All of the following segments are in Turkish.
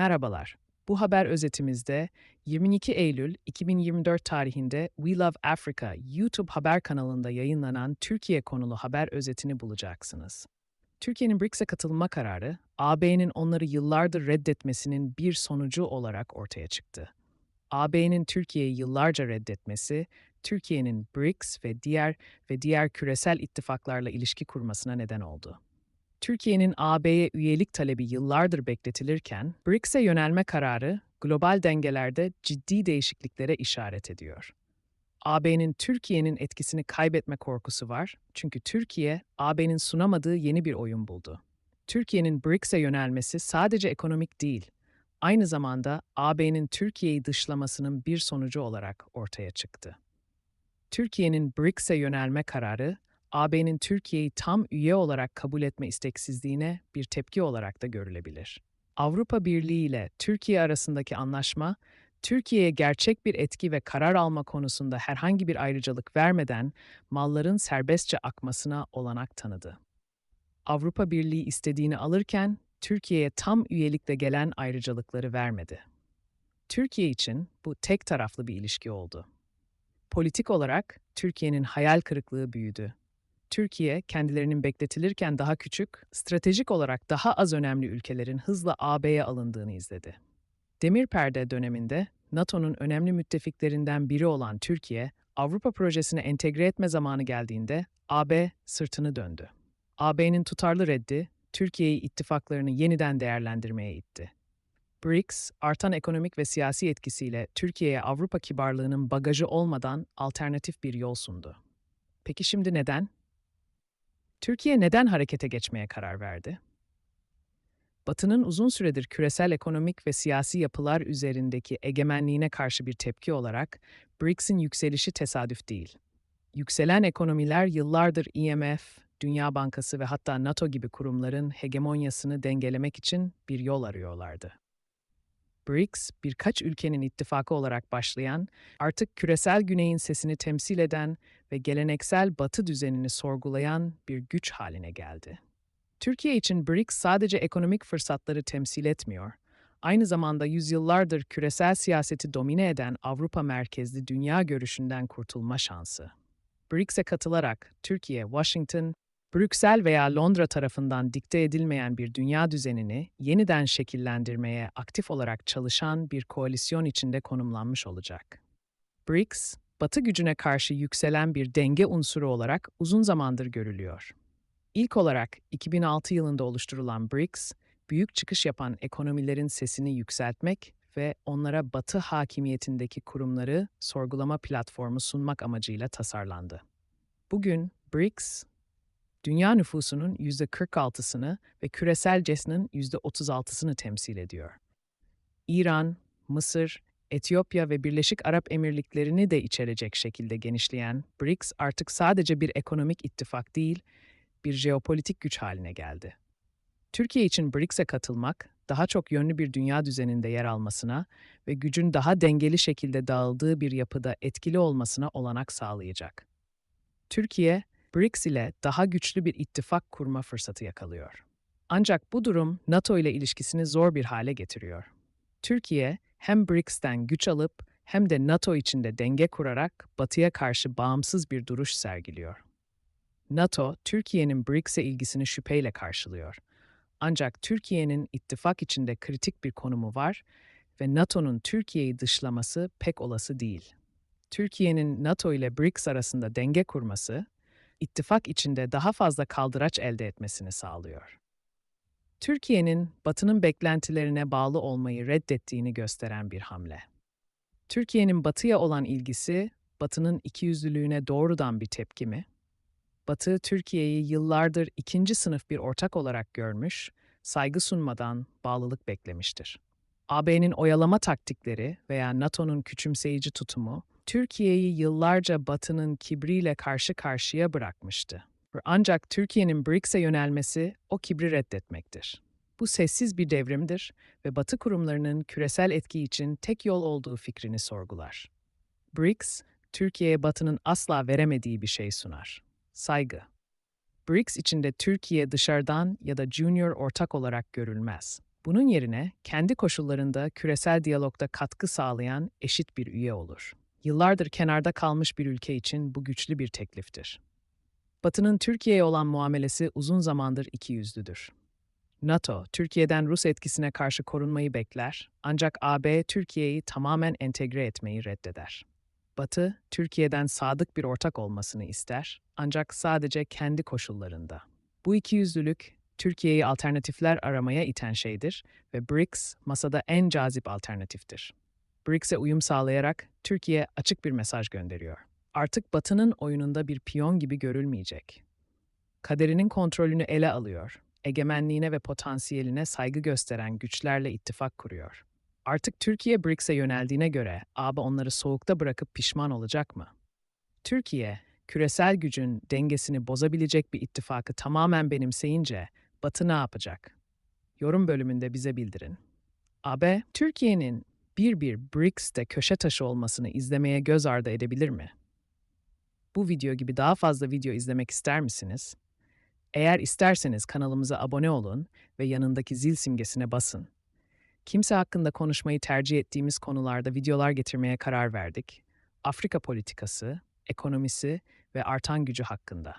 Merhabalar. Bu haber özetimizde 22 Eylül 2024 tarihinde We Love Africa YouTube haber kanalında yayınlanan Türkiye konulu haber özetini bulacaksınız. Türkiye'nin BRICS'e katılma kararı, AB'nin onları yıllardır reddetmesinin bir sonucu olarak ortaya çıktı. AB'nin Türkiye'yi yıllarca reddetmesi, Türkiye'nin BRICS ve diğer ve diğer küresel ittifaklarla ilişki kurmasına neden oldu. Türkiye'nin AB'ye üyelik talebi yıllardır bekletilirken, BRICS'e yönelme kararı global dengelerde ciddi değişikliklere işaret ediyor. AB'nin Türkiye'nin etkisini kaybetme korkusu var çünkü Türkiye, AB'nin sunamadığı yeni bir oyun buldu. Türkiye'nin BRICS'e yönelmesi sadece ekonomik değil, aynı zamanda AB'nin Türkiye'yi dışlamasının bir sonucu olarak ortaya çıktı. Türkiye'nin BRICS'e yönelme kararı, AB'nin Türkiye'yi tam üye olarak kabul etme isteksizliğine bir tepki olarak da görülebilir. Avrupa Birliği ile Türkiye arasındaki anlaşma, Türkiye'ye gerçek bir etki ve karar alma konusunda herhangi bir ayrıcalık vermeden malların serbestçe akmasına olanak tanıdı. Avrupa Birliği istediğini alırken Türkiye'ye tam üyelikle gelen ayrıcalıkları vermedi. Türkiye için bu tek taraflı bir ilişki oldu. Politik olarak Türkiye'nin hayal kırıklığı büyüdü. Türkiye, kendilerinin bekletilirken daha küçük, stratejik olarak daha az önemli ülkelerin hızla AB'ye alındığını izledi. Demir Perde döneminde NATO'nun önemli müttefiklerinden biri olan Türkiye, Avrupa projesine entegre etme zamanı geldiğinde AB sırtını döndü. AB'nin tutarlı reddi, Türkiye'yi ittifaklarını yeniden değerlendirmeye itti. BRICS, artan ekonomik ve siyasi etkisiyle Türkiye'ye Avrupa kibarlığının bagajı olmadan alternatif bir yol sundu. Peki şimdi neden? Türkiye neden harekete geçmeye karar verdi? Batı'nın uzun süredir küresel ekonomik ve siyasi yapılar üzerindeki egemenliğine karşı bir tepki olarak BRICS'in yükselişi tesadüf değil. Yükselen ekonomiler yıllardır IMF, Dünya Bankası ve hatta NATO gibi kurumların hegemonyasını dengelemek için bir yol arıyorlardı. BRICS, birkaç ülkenin ittifakı olarak başlayan, artık küresel güneyin sesini temsil eden ve geleneksel batı düzenini sorgulayan bir güç haline geldi. Türkiye için BRICS sadece ekonomik fırsatları temsil etmiyor, aynı zamanda yüzyıllardır küresel siyaseti domine eden Avrupa merkezli dünya görüşünden kurtulma şansı. BRICS'e katılarak Türkiye, Washington, Brüksel veya Londra tarafından dikte edilmeyen bir dünya düzenini yeniden şekillendirmeye aktif olarak çalışan bir koalisyon içinde konumlanmış olacak. BRICS, Batı gücüne karşı yükselen bir denge unsuru olarak uzun zamandır görülüyor. İlk olarak 2006 yılında oluşturulan BRICS, büyük çıkış yapan ekonomilerin sesini yükseltmek ve onlara Batı hakimiyetindeki kurumları sorgulama platformu sunmak amacıyla tasarlandı. Bugün BRICS, dünya nüfusunun %46'sını ve küresel CES'nin %36'sını temsil ediyor. İran, Mısır, Etiyopya ve Birleşik Arap Emirlikleri'ni de içerecek şekilde genişleyen BRICS artık sadece bir ekonomik ittifak değil, bir jeopolitik güç haline geldi. Türkiye için BRICS'e katılmak, daha çok yönlü bir dünya düzeninde yer almasına ve gücün daha dengeli şekilde dağıldığı bir yapıda etkili olmasına olanak sağlayacak. Türkiye, BRICS ile daha güçlü bir ittifak kurma fırsatı yakalıyor. Ancak bu durum NATO ile ilişkisini zor bir hale getiriyor. Türkiye hem BRICS'ten güç alıp hem de NATO içinde denge kurarak Batı'ya karşı bağımsız bir duruş sergiliyor. NATO, Türkiye'nin BRICS'e ilgisini şüpheyle karşılıyor. Ancak Türkiye'nin ittifak içinde kritik bir konumu var ve NATO'nun Türkiye'yi dışlaması pek olası değil. Türkiye'nin NATO ile BRICS arasında denge kurması, ittifak içinde daha fazla kaldıraç elde etmesini sağlıyor. Türkiye'nin Batı'nın beklentilerine bağlı olmayı reddettiğini gösteren bir hamle. Türkiye'nin Batı'ya olan ilgisi, Batı'nın ikiyüzlülüğüne doğrudan bir tepki mi? Batı, Türkiye'yi yıllardır ikinci sınıf bir ortak olarak görmüş, saygı sunmadan bağlılık beklemiştir. AB'nin oyalama taktikleri veya NATO'nun küçümseyici tutumu, Türkiye'yi yıllarca Batı'nın kibriyle karşı karşıya bırakmıştı. Ancak Türkiye'nin BRICS'e yönelmesi o kibri reddetmektir. Bu sessiz bir devrimdir ve Batı kurumlarının küresel etki için tek yol olduğu fikrini sorgular. BRICS, Türkiye'ye Batı'nın asla veremediği bir şey sunar. Saygı. BRICS içinde Türkiye dışarıdan ya da junior ortak olarak görülmez. Bunun yerine kendi koşullarında küresel diyalogda katkı sağlayan eşit bir üye olur. Yıllardır kenarda kalmış bir ülke için bu güçlü bir tekliftir. Batı'nın Türkiye'ye olan muamelesi uzun zamandır ikiyüzlüdür. NATO, Türkiye'den Rus etkisine karşı korunmayı bekler, ancak AB, Türkiye'yi tamamen entegre etmeyi reddeder. Batı, Türkiye'den sadık bir ortak olmasını ister, ancak sadece kendi koşullarında. Bu ikiyüzlülük, Türkiye'yi alternatifler aramaya iten şeydir ve BRICS masada en cazip alternatiftir. BRICS'e uyum sağlayarak Türkiye açık bir mesaj gönderiyor. Artık Batı'nın oyununda bir piyon gibi görülmeyecek. Kaderinin kontrolünü ele alıyor, egemenliğine ve potansiyeline saygı gösteren güçlerle ittifak kuruyor. Artık Türkiye BRICS'e yöneldiğine göre AB onları soğukta bırakıp pişman olacak mı? Türkiye, küresel gücün dengesini bozabilecek bir ittifakı tamamen benimseyince Batı ne yapacak? Yorum bölümünde bize bildirin. AB, Türkiye'nin bir bir BRICS'te köşe taşı olmasını izlemeye göz ardı edebilir mi? Bu video gibi daha fazla video izlemek ister misiniz? Eğer isterseniz kanalımıza abone olun ve yanındaki zil simgesine basın. Kimse hakkında konuşmayı tercih ettiğimiz konularda videolar getirmeye karar verdik. Afrika politikası, ekonomisi ve artan gücü hakkında.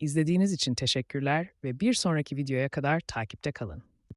İzlediğiniz için teşekkürler ve bir sonraki videoya kadar takipte kalın.